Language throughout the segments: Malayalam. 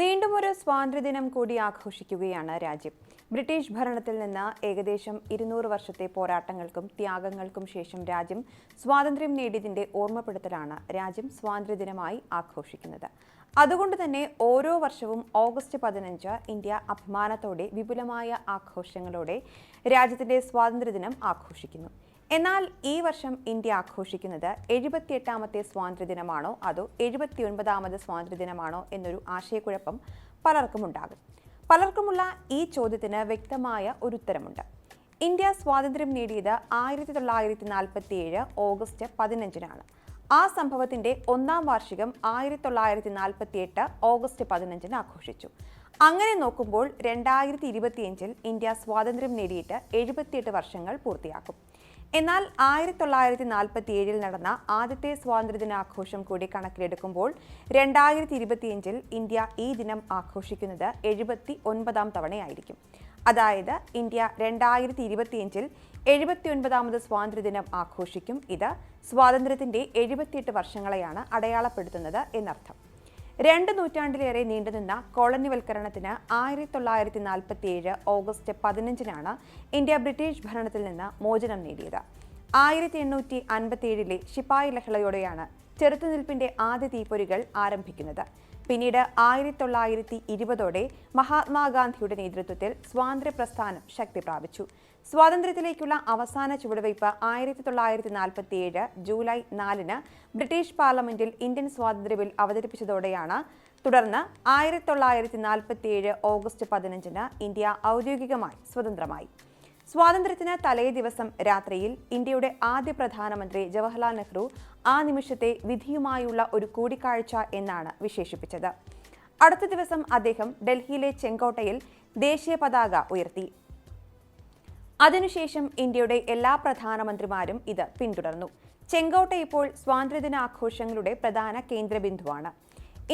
വീണ്ടും ഒരു സ്വാതന്ത്ര്യദിനം കൂടി ആഘോഷിക്കുകയാണ് രാജ്യം. ബ്രിട്ടീഷ് ഭരണത്തിൽ നിന്ന് ഏകദേശം ഇരുന്നൂറ് വർഷത്തെ പോരാട്ടങ്ങൾക്കും ത്യാഗങ്ങൾക്കും ശേഷം രാജ്യം സ്വാതന്ത്ര്യം നേടിയതിന്റെ ഓർമ്മപ്പെടുത്തലാണ് രാജ്യം സ്വാതന്ത്ര്യദിനമായി ആഘോഷിക്കുന്നത്. അതുകൊണ്ട് തന്നെ ഓരോ വർഷവും ഓഗസ്റ്റ് പതിനഞ്ച് ഇന്ത്യ അഭിമാനത്തോടെ വിപുലമായ ആഘോഷങ്ങളോടെ രാജ്യത്തിന്റെ സ്വാതന്ത്ര്യദിനം ആഘോഷിക്കുന്നു. എന്നാൽ ഈ വർഷം ഇന്ത്യ ആഘോഷിക്കുന്നത് എഴുപത്തിയെട്ടാമത്തെ സ്വാതന്ത്ര്യദിനമാണോ അതോ എഴുപത്തിയൊൻപതാമത് സ്വാതന്ത്ര്യദിനമാണോ എന്നൊരു ആശയക്കുഴപ്പം പലർക്കും ഉണ്ടാകും പലർക്കുമുള്ള ഈ ചോദ്യത്തിന് വ്യക്തമായ ഒരു ഉത്തരമുണ്ട് ഇന്ത്യ സ്വാതന്ത്ര്യം നേടിയത് ആയിരത്തി തൊള്ളായിരത്തി നാൽപ്പത്തി ഏഴ് ഓഗസ്റ്റ് പതിനഞ്ചിനാണ്. ആ സംഭവത്തിന്റെ ഒന്നാം വാർഷികം ആയിരത്തി തൊള്ളായിരത്തി നാൽപ്പത്തി എട്ട് ഓഗസ്റ്റ് പതിനഞ്ചിന് ആഘോഷിച്ചു. അങ്ങനെ നോക്കുമ്പോൾ രണ്ടായിരത്തി ഇരുപത്തിയഞ്ചിൽ ഇന്ത്യ സ്വാതന്ത്ര്യം നേടിയിട്ട് എഴുപത്തിയെട്ട് വർഷങ്ങൾ പൂർത്തിയാക്കും. എന്നാൽ ആയിരത്തി തൊള്ളായിരത്തി നാൽപ്പത്തി ഏഴിൽ നടന്ന ആദ്യത്തെ സ്വാതന്ത്ര്യദിനാഘോഷം കൂടി കണക്കിലെടുക്കുമ്പോൾ രണ്ടായിരത്തി ഇരുപത്തിയഞ്ചിൽ ഇന്ത്യ ഈ ദിനം ആഘോഷിക്കുന്നത് എഴുപത്തി ഒൻപതാം തവണയായിരിക്കും. അതായത് ഇന്ത്യ രണ്ടായിരത്തി ഇരുപത്തിയഞ്ചിൽ എഴുപത്തി ഒൻപതാമത് സ്വാതന്ത്ര്യദിനം ആഘോഷിക്കും. ഇത് സ്വാതന്ത്ര്യത്തിന്റെ എഴുപത്തിയെട്ട് വർഷങ്ങളെയാണ് അടയാളപ്പെടുത്തുന്നത് എന്നർത്ഥം. രണ്ട് നൂറ്റാണ്ടിലേറെ നീണ്ടുനിന്ന കോളനിവൽക്കരണത്തിന് ആയിരത്തി തൊള്ളായിരത്തി നാൽപ്പത്തി ഏഴ് ഓഗസ്റ്റ് പതിനഞ്ചിനാണ് ഇന്ത്യ ബ്രിട്ടീഷ് ഭരണത്തിൽ നിന്ന് മോചനം നേടിയത്. ആയിരത്തി എണ്ണൂറ്റി അൻപത്തി ഏഴിലെ ശിപ്പായി ലഹളയോടെയാണ് ചെറുത്തുനിൽപ്പിന്റെ ആദ്യ തീപ്പൊരികൾ ആരംഭിക്കുന്നത്. പിന്നീട് ആയിരത്തി തൊള്ളായിരത്തി ഇരുപതോടെ മഹാത്മാഗാന്ധിയുടെ നേതൃത്വത്തിൽ സ്വാതന്ത്ര്യ പ്രസ്ഥാനം ശക്തി പ്രാപിച്ചു. സ്വാതന്ത്ര്യത്തിലേക്കുള്ള അവസാന ചുവടുവയ്പ് ആയിരത്തി തൊള്ളായിരത്തി നാൽപ്പത്തി ഏഴ് ജൂലൈ നാലിന് ബ്രിട്ടീഷ് പാർലമെന്റിൽ ഇന്ത്യൻ സ്വാതന്ത്ര്യ ബിൽ അവതരിപ്പിച്ചതോടെയാണ്. തുടർന്ന് ആയിരത്തി തൊള്ളായിരത്തി നാൽപ്പത്തി ഏഴ് ഓഗസ്റ്റ് പതിനഞ്ചിന് ഇന്ത്യ ഔദ്യോഗികമായി സ്വതന്ത്രമായി. സ്വാതന്ത്ര്യത്തിന് തലേ ദിവസം രാത്രിയിൽ ഇന്ത്യയുടെ ആദ്യ പ്രധാനമന്ത്രി ജവഹർലാൽ നെഹ്റു ആ നിമിഷത്തെ വിധിയുമായുള്ള ഒരു കൂടിക്കാഴ്ച എന്നാണ് വിശേഷിപ്പിച്ചത്. അടുത്ത ദിവസം അദ്ദേഹം ഡൽഹിയിലെ ചെങ്കോട്ടയിൽ ദേശീയ പതാക ഉയർത്തി. അതിനുശേഷം ഇന്ത്യയുടെ എല്ലാ പ്രധാനമന്ത്രിമാരും ഇത് പിന്തുടർന്നു. ചെങ്കോട്ട ഇപ്പോൾ സ്വാതന്ത്ര്യദിനാഘോഷങ്ങളുടെ പ്രധാന കേന്ദ്രബിന്ദുവാണ്.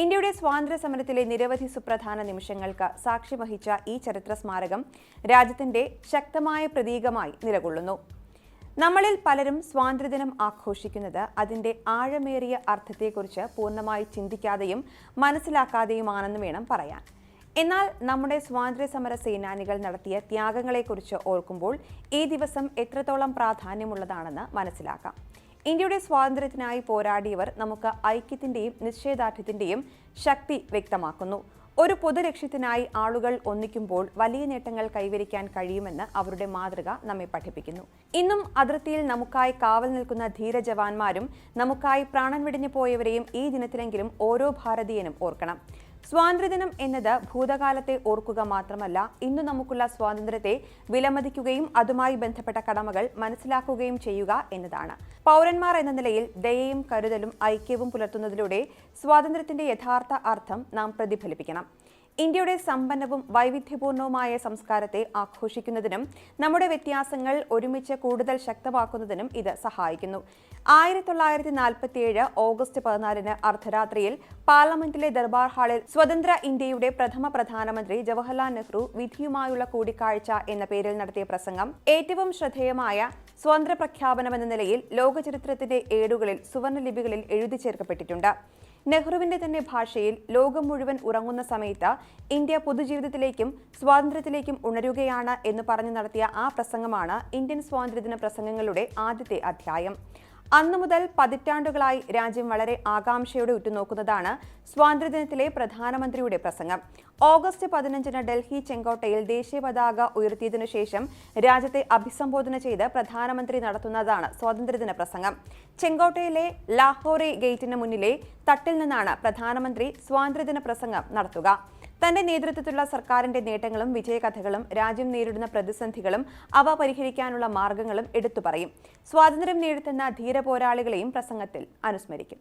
ഇന്ത്യയുടെ സ്വാതന്ത്ര്യ സമരത്തിലെ നിരവധി സുപ്രധാന നിമിഷങ്ങൾക്ക് സാക്ഷി വഹിച്ച ഈ ചരിത്ര സ്മാരകം രാജ്യത്തിന്റെ ശക്തമായ പ്രതീകമായി നിലകൊള്ളുന്നു. നമ്മളിൽ പലരും സ്വാതന്ത്ര്യദിനം ആഘോഷിക്കുന്നത് അതിന്റെ ആഴമേറിയ അർത്ഥത്തെക്കുറിച്ച് പൂർണമായി ചിന്തിക്കാതെയും മനസ്സിലാക്കാതെയുമാണെന്ന് വേണം പറയാൻ. എന്നാൽ നമ്മുടെ സ്വാതന്ത്ര്യ സമര സേനാനികൾ നടത്തിയ ത്യാഗങ്ങളെക്കുറിച്ച് ഓർക്കുമ്പോൾ ഈ ദിവസം എത്രത്തോളം പ്രാധാന്യമുള്ളതാണെന്ന് മനസ്സിലാക്കാം. ഇന്ത്യയുടെ സ്വാതന്ത്ര്യത്തിനായി പോരാടിയവർ നമുക്ക് ഐക്യത്തിന്റെയും നിശ്ചയദാർഢ്യത്തിന്റെയും ശക്തി വ്യക്തമാക്കുന്നു. ഒരു പൊതു ലക്ഷ്യത്തിനായി ആളുകൾ ഒന്നിക്കുമ്പോൾ വലിയ നേട്ടങ്ങൾ കൈവരിക്കാൻ കഴിയുമെന്ന് അവരുടെ മാതൃക നമ്മെ പഠിപ്പിക്കുന്നു. ഇന്നും അതിർത്തിയിൽ നമുക്കായി കാവൽ നിൽക്കുന്ന ധീര ജവാന്മാരും നമുക്കായി പ്രാണൻ വെടിഞ്ഞു പോയവരെയും ഈ ദിനത്തിലെങ്കിലും ഓരോ ഭാരതീയനും ഓർക്കണം. സ്വാതന്ത്ര്യദിനം എന്നത് ഭൂതകാലത്തെ ഓർക്കുക മാത്രമല്ല ഇന്ന് നമുക്കുള്ള സ്വാതന്ത്ര്യത്തെ വിലമതിക്കുകയും അതുമായി ബന്ധപ്പെട്ട കടമകൾ മനസ്സിലാക്കുകയും ചെയ്യുക എന്നതാണ്. പൗരന്മാർ എന്ന നിലയിൽ ദയയും കരുതലും ഐക്യവും പുലർത്തുന്നതിലൂടെ സ്വാതന്ത്ര്യത്തിന്റെ യഥാർത്ഥ അർത്ഥം നാം പ്രതിഫലിപ്പിക്കണം. ഇന്ത്യയുടെ സമ്പന്നവും വൈവിധ്യപൂർണവുമായ സംസ്കാരത്തെ ആഘോഷിക്കുന്നതിനും നമ്മുടെ വ്യത്യാസങ്ങൾ ഒരുമിച്ച് കൂടുതൽ ശക്തമാക്കുന്നതിനും ഇത് സഹായിക്കുന്നു. ആയിരത്തി തൊള്ളായിരത്തി നാൽപ്പത്തി ഏഴ് ഓഗസ്റ്റ് പതിനാലിന് അർദ്ധരാത്രിയിൽ പാർലമെന്റിലെ ദർബാർ ഹാളിൽ സ്വതന്ത്ര ഇന്ത്യയുടെ പ്രഥമ പ്രധാനമന്ത്രി ജവഹർലാൽ നെഹ്റു വിധിയുമായുള്ള കൂടിക്കാഴ്ച എന്ന പേരിൽ നടത്തിയ പ്രസംഗം ഏറ്റവും ശ്രദ്ധേയമായ സ്വതന്ത്ര പ്രഖ്യാപനമെന്ന നിലയിൽ ലോകചരിത്രത്തിന്റെ ഏടുകളിൽ സുവർണ ലിപികളിൽ എഴുതി ചേർക്കപ്പെട്ടിട്ടുണ്ട്. നെഹ്റുവിന്റെ തന്നെ ഭാഷയിൽ ലോകം മുഴുവൻ ഉറങ്ങുന്ന സമയത്ത് ഇന്ത്യ പൊതുജീവിതത്തിലേക്കും സ്വാതന്ത്ര്യത്തിലേക്കും ഉണരുകയാണ് എന്ന് പറഞ്ഞു നടത്തിയ ആ പ്രസംഗമാണ് ഇന്ത്യൻ സ്വാതന്ത്ര്യദിന പ്രസംഗങ്ങളുടെ ആദ്യത്തെ അധ്യായം. അന്നു മുതൽ പതിറ്റാണ്ടുകളായി രാജ്യം വളരെ ആകാംക്ഷയോടെ ഉറ്റുനോക്കുന്നതാണ് സ്വാതന്ത്ര്യദിനത്തിലെ പ്രധാനമന്ത്രിയുടെ പ്രസംഗം. ഓഗസ്റ്റ് പതിനഞ്ചിന് ഡൽഹി ചെങ്കോട്ടയിൽ ദേശീയ പതാക ഉയർത്തിയതിനു ശേഷം രാജ്യത്തെ അഭിസംബോധന ചെയ്ത് പ്രധാനമന്ത്രി നടത്തുന്നതാണ് സ്വാതന്ത്ര്യദിന പ്രസംഗം. ചെങ്കോട്ടയിലെ ലാഹോറി ഗേറ്റിന് മുന്നിലെ തട്ടിൽ നിന്നാണ് പ്രധാനമന്ത്രി സ്വാതന്ത്ര്യദിന പ്രസംഗം നടത്തുക. തന്റെ നേതൃത്വത്തിലുള്ള സർക്കാരിന്റെ നേട്ടങ്ങളും വിജയകഥകളും രാജ്യം നേരിടുന്ന പ്രതിസന്ധികളും അവ പരിഹരിക്കാനുള്ള മാർഗങ്ങളും എടുത്തു പറയും. സ്വാതന്ത്ര്യം നേടുത്തുന്ന ധീരപോരാളികളെയും പ്രസംഗത്തിൽ അനുസ്മരിക്കും.